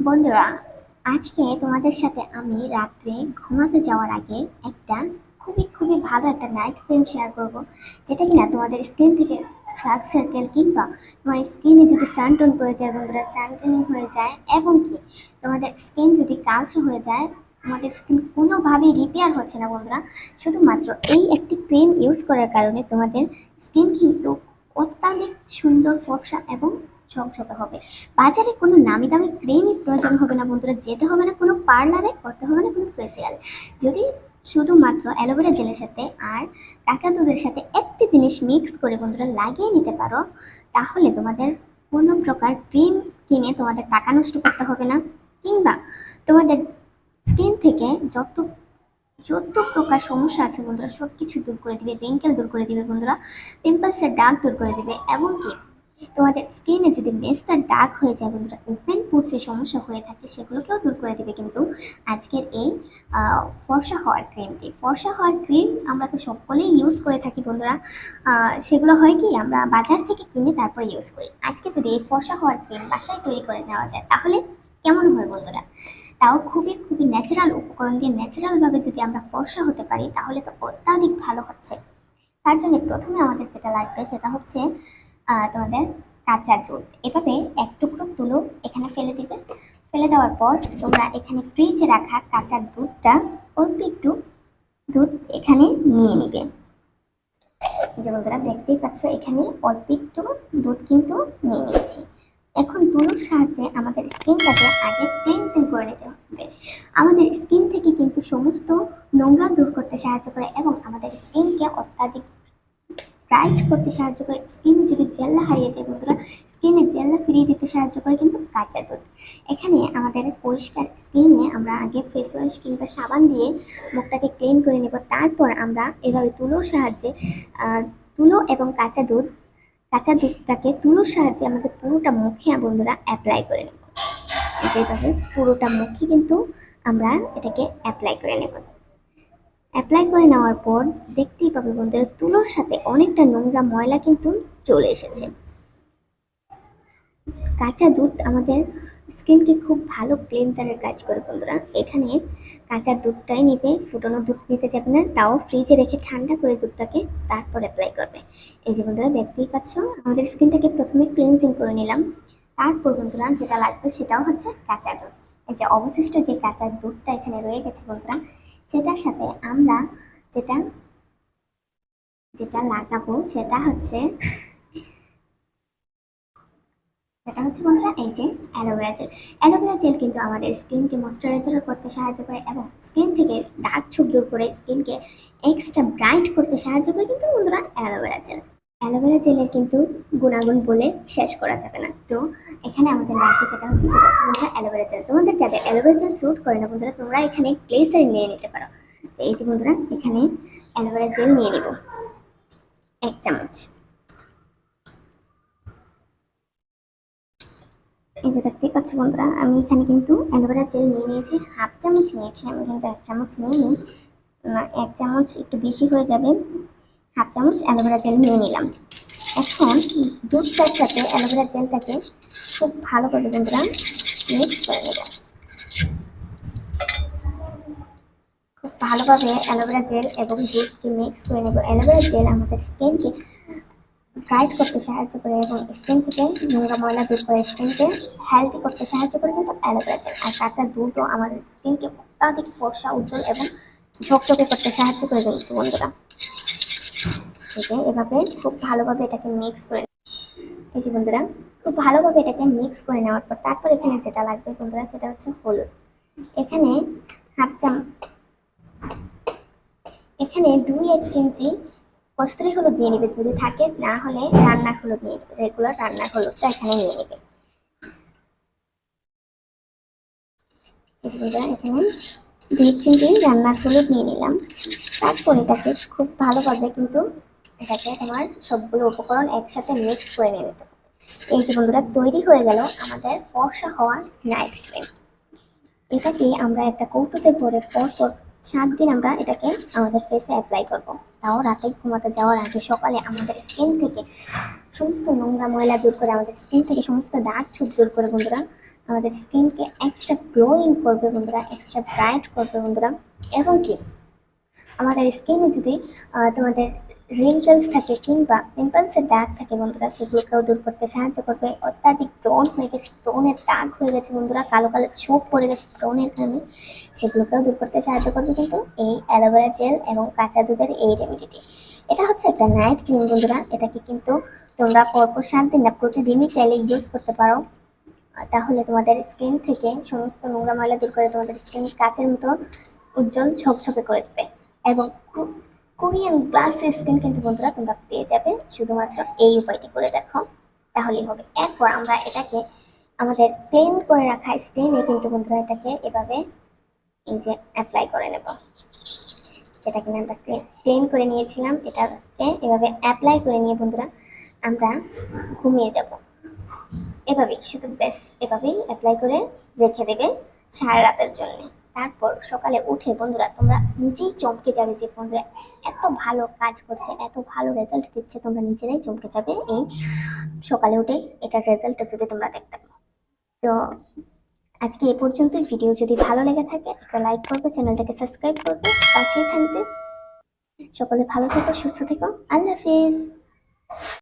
বন্ধুরা, আজকে তোমাদের সাথে আমি রাত্রে ঘুমাতে যাওয়ার আগে একটা খুবই খুবই ভালো একটা নাইট ক্রিম শেয়ার করব। যেটা কিনা তোমাদের স্কিন থেকে ডার্ক সার্কেল কিংবা তোমার স্কিনে যদি সানটন করে যায়, বন্ধুরা সানটেনিং হয়ে যায়, এবং কি তোমাদের স্কিন যদি কালচে হয়ে যায়, তোমাদের স্কিন কোনোভাবেই রিপেয়ার হচ্ছে না, বন্ধুরা। শুধুমাত্র এই একটি ক্রিম ইউজ করার কারণে তোমাদের স্কিন কিন্তু অত্যাধিক সুন্দর ফর্সা এবং ঝকঝকে হবে। বাজারে কোনো নামি দামি ক্রিমই প্রয়োজন হবে না বন্ধুরা, যেতে হবে না কোনো পার্লারে করতে হবে না কোনো ফেসিয়াল যদি শুধুমাত্র অ্যালোভেরা জেলের সাথে আর কাঁচা দুধের সাথে একটি জিনিস মিক্স করে বন্ধুরা লাগিয়ে নিতে পারো, তাহলে তোমাদের কোনো প্রকার ক্রিম কিনে তোমাদের টাকা নষ্ট করতে হবে না। কিংবা তোমাদের স্কিন থেকে যত যত প্রকার সমস্যা আছে বন্ধুরা সব কিছু দূর করে দিবে রিঙ্কেল দূর করে দিবে বন্ধুরা পিম্পলসের দাগ দূর করে দিবে এবং কি তোমাদের স্কিনে যদি মেস্তার দাগ হয়ে যায়, বন্ধুরা ওপেন পুটসের সমস্যা হয়ে থাকে, সেগুলোকেও দূর করে দেবে কিন্তু আজকের এই ফর্সা হওয়ার ক্রিমটি ফর্সা হওয়ার ক্রিম আমরা তো সকলেই ইউজ করে থাকি, বন্ধুরা। সেগুলো হয় কি, আমরা বাজার থেকে কিনে তারপর ইউজ করি। আজকে যদি এই ফর্সা হওয়ার ক্রিম বাসায় তৈরি করে নেওয়া যায়, তাহলে কেমন হয়, বন্ধুরা? তাও খুবই খুবই ন্যাচারাল উপকরণ দিয়ে ন্যাচারালভাবে যদি আমরা ফর্সা হতে পারি, তাহলে তো অত্যাধিক ভালো হচ্ছে। তার জন্য প্রথমে আমাদের যেটা লাগবে, সেটা হচ্ছে তোমাদের কাঁচা দুধ। এভাবে এক টুকরো তুলো এখানে ফেলে দিবে। ফেলে দেওয়ার পর তোমরা এখানে ফ্রিজে রাখা কাঁচা দুধটা অল্প একটু দুধ এখানে নিয়ে নিবে। যে বন্ধুরা, দেখতেই পাচ্ছ, এখানে অল্প একটু দুধ কিন্তু নিয়ে নিয়েছি। এখন তুলোর সাহায্যে আমাদের স্কিনটাকে আগে ক্লিনজিং করে নিতে হবে। আমাদের স্কিন থেকে কিন্তু সমস্ত নোংরা দূর করতে সাহায্য করে এবং আমাদের স্কিনকে অত্যাধিক ব্রাইট করতে সাহায্য করে, স্কিনে যদি জেল্লা হারিয়ে যায় বন্ধুরা, স্কিনে জেল্লা ফিরিয়ে দিতে সাহায্য করে কিন্তু কাঁচা দুধ। এখানে আমাদের পরিষ্কার স্কিনে আমরা আগে ফেস ওয়াশ কিংবা সাবান দিয়ে মুখটাকে ক্লিন করে নেব। তারপর আমরা এভাবে তুলোর সাহায্যে তুলো এবং কাঁচা দুধ, কাঁচা দুধটাকে তুলোর সাহায্যে আমাদের পুরোটা মুখে বন্ধুরা অ্যাপ্লাই করে নেব। যেভাবে পুরোটা মুখে কিন্তু আমরা এটাকে অ্যাপ্লাই করে নেব। অ্যাপ্লাই করে নেওয়ার পর দেখতেই পাবে বন্ধুরা তুলোর সাথে অনেকটা নোংরা ময়লা কিন্তু চলে এসেছে। কাঁচা দুধ আমাদের স্কিনকে খুব ভালো ক্লিনজারের কাজ করে বন্ধুরা। এখানে কাঁচা দুধটাই নিবে, ফুটানো দুধ নিতে যাবে না, তাও ফ্রিজে রেখে ঠান্ডা করে দুধটাকে তারপর অ্যাপ্লাই করবে। এই যে বন্ধুরা দেখতেই পাচ্ছ, আমাদের স্কিনটাকে প্রথমে ক্লিনজিং করে নিলাম। তারপর বন্ধুরা যেটা লাগবে সেটাও হচ্ছে কাঁচা দুধ। যে অবশিষ্ট যে কাঁচা দুধটা এখানে রয়ে গেছে বন্ধুরা সেটার সাথে আমরা যেটা যেটা লাগাবো সেটা হচ্ছে সেটা হচ্ছে বন্ধুরা এই যে অ্যালোভেরা জেল। অ্যালোভেরা জেল কিন্তু আমাদের স্কিনকে ময়শ্চারাইজার করতে সাহায্য করে এবং স্কিন থেকে দাগ ছোপ দূর করে স্কিনকে এক্সট্রা ব্রাইট করতে সাহায্য করে কিন্তু বন্ধুরা অ্যালোভেরা জেল। অ্যালোভেরা জেলের কিন্তু গুণাগুণ বলে শেষ করা যাবে না। তো এখানে আমাদের লাগবে যেটা হচ্ছে, সেটা হচ্ছে বন্ধুরা অ্যালোভেরা জেল। তোমাদের যাদের অ্যালোভেরা জেল স্যুট করে না বন্ধুরা, তোমরা এখানে প্লেসার নিয়ে নিতে পারো। এই যে বন্ধুরা, এখানে অ্যালোভেরা জেল নিয়ে নিব। এক চামচ। এই যে দেখতেই পাচ্ছ বন্ধুরা, আমি এখানে কিন্তু অ্যালোভেরা জেল নিয়ে নিয়েছি, হাফ চামচ নিয়েছি, আমি কিন্তু এক চামচ নিয়ে নিই এক চামচ একটু বেশি হয়ে যাবে। হাফ চামচ অ্যালোভেরা জেল নিয়ে নিলাম। এখন দুধটার সাথে অ্যালোভেরা জেলটাকে খুব ভালোভাবে বন্ধুরা মিক্স করে নেব। খুব ভালোভাবে অ্যালোভেরা জেল এবং দুধকে মিক্স করে নেব। অ্যালোভেরা জেল আমাদের স্কিনকে ব্রাইট করতে সাহায্য করে এবং স্কিন থেকে নোংরা ময়লা দূর করে স্কিনকে হেলদি করতে সাহায্য করে কিন্তু অ্যালোভেরা জেল। আর কাঁচা দুধও আমাদের স্কিনকে অত্যাধিক ফর্সা, উজ্জ্বল এবং ঝকঝকে করতে সাহায্য করে কিন্তু বন্ধুরা। এই এভাবে খুব ভালোভাবে এটাকে মিক্স করে এই যে বন্ধুরা, খুব ভালোভাবে এটাকে মিক্স করে নেওয়ার পর তারপর এখানে যেটা লাগবে বন্ধুরা সেটা হচ্ছে হলুদ। এখানে হাফ চাম এখানে দুই এক চিমটি কস্তুরি হলুদ নিয়ে নেবে যদি থাকে, না হলে রান্নার হলুদ নিয়ে নেবে রেগুলার রান্নার হলুদটা এখানে নিয়ে নেবে। এখানে দুই চিমটি রান্নার হলুদ নিয়ে নিলাম। তারপর এটাকে খুব ভালোভাবে কিন্তু এটাকে তোমার সবগুলো উপকরণ একসাথে মিক্স করে নিয়ে নিতে এই যে বন্ধুরা, তৈরি হয়ে গেল আমাদের ফর্সা হওয়ার নাইট ক্রিম এটাকে আমরা একটা কৌটোতে ভরে পর পর সাত দিন আমরা এটাকে আমাদের ফেসে অ্যাপ্লাই করব। তাও রাতে ঘুমাতে যাওয়ার আগে সকালে আমাদের স্কিন থেকে সমস্ত নোংরা ময়লা দূর করে, আমাদের স্কিন থেকে সমস্ত দাগ ছোপ দূর করে বন্ধুরা, আমাদের স্কিনকে এক্সট্রা গ্লোয়িং করবে বন্ধুরা এক্সট্রা ব্রাইট করবে বন্ধুরা। এবং কি? আমাদের স্কিনে যদি তোমাদের রিঙ্কেলস থাকে কিংবা পিম্পলসের দাগ থাকে, বন্ধুরা সেগুলোকেও দূর করতে সাহায্য করবে। অত্যাধিক ব্রণ হয়ে গেছে ব্রণের দাগ হয়ে গেছে, বন্ধুরা, কালো কালো ছোপ পড়ে গেছে ব্রণের কারণে। সেগুলোকেও দূর করতে সাহায্য করবে কিন্তু এই অ্যালোভেরা জেল এবং কাঁচা দুধের এই রেমেডিটি এটা হচ্ছে একটা নাইট ক্রিম বন্ধুরা। এটাকে কিন্তু তোমরা পরপর দিন না, প্রতিদিনই চাইলে ইউজ করতে পারো। তাহলে তোমাদের স্কিন থেকে সমস্ত নোংরা ময়লা দূর করে তোমাদের স্কিন কাচের মতো উজ্জ্বল ঝকঝকে করে দেবে। এবং কো- কোরিয়ান গ্লাস স্কিন কিন্তু বন্ধুরা তোমরা পেয়ে যাবে। শুধুমাত্র এই উপায়টি করে দেখো। তাহলেই হবে। এরপর আমরা এটাকে আমাদের প্লেন করে রাখা স্কিনে কিন্তু বন্ধুরা এটাকে এভাবে এই যে অ্যাপ্লাই করে নেব। যেটা কিনা আমরা প্লেন করে নিয়েছিলাম, এটাকে এভাবে অ্যাপ্লাই করে নিয়ে বন্ধুরা আমরা ঘুমিয়ে যাব। এভাবেই, শুধু বেশ এভাবেই অ্যাপ্লাই করে রেখে দেবে সারা রাতের জন্য। তারপর সকালে উঠে, বন্ধুরা, তোমরা নিজেই চমকে যাবে যে, বন্ধুরা, এত ভালো কাজ করছে, এত ভালো রেজাল্ট দিচ্ছে, তোমরা নিজেরাই চমকে যাবে এই সকালে উঠে এটার রেজাল্টটা যদি তোমরা দেখতে পাও তো আজকে এ পর্যন্তই। ভিডিও যদি ভালো লেগে থাকে, একটা লাইক করবে, চ্যানেলটাকে সাবস্ক্রাইব করবে, পাশেই থাকবে। সকলে ভালো থেকো, সুস্থ থেকো। আল্লাহ হাফিজ।